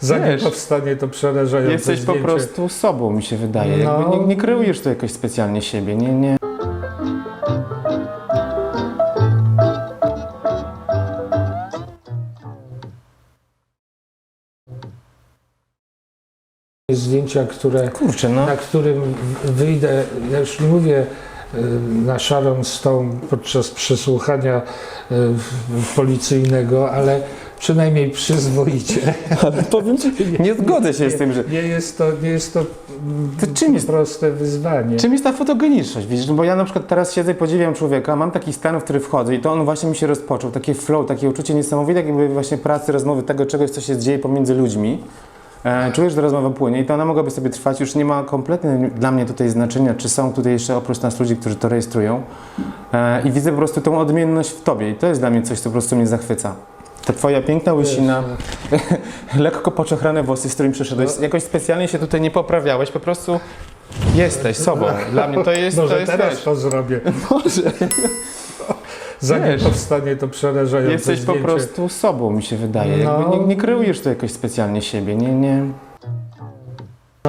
zanim powstanie to przerażające Jesteś po zdjęcie. prostu sobą, mi się wydaje. No. Jakby nie, nie kreujesz tu jakoś specjalnie siebie, nie, nie. Zdjęcia, które, Kurczę, no. na którym wyjdę, ja już nie mówię y, na szarą stą podczas przesłuchania y, policyjnego, ale przynajmniej przyzwoicie. Ale powiem ci, nie zgodzę się z tym, że... Nie jest to, nie jest to, mm, To czym jest- proste wyzwanie. Czym jest ta fotogeniczność? Widzisz, no bo ja na przykład teraz siedzę i podziwiam człowieka, mam taki stan, w który wchodzę i to on właśnie mi się rozpoczął, takie flow, takie uczucie niesamowite, jakby właśnie pracy, rozmowy, tego czegoś, co się dzieje pomiędzy ludźmi. E, czujesz, że rozmowa płynie i to ona mogłaby sobie trwać, już nie ma kompletnie dla mnie tutaj znaczenia, czy są tutaj jeszcze oprócz nas ludzie, którzy to rejestrują. E, I widzę po prostu tą odmienność w tobie i to jest dla mnie coś, co po prostu mnie zachwyca. Ta twoja piękna łysina, lekko poczochrane włosy, z którymi przyszedłeś, No. jakoś specjalnie się tutaj nie poprawiałeś, po prostu jesteś sobą. Dla mnie to jest, Może to jest teraz to zrobię. Może. Zanim Wiesz, powstanie to przerażające Jesteś po zdjęcie. prostu sobą, mi się wydaje. No. Jakby nie, nie kreujesz tu jakoś specjalnie siebie, nie, nie.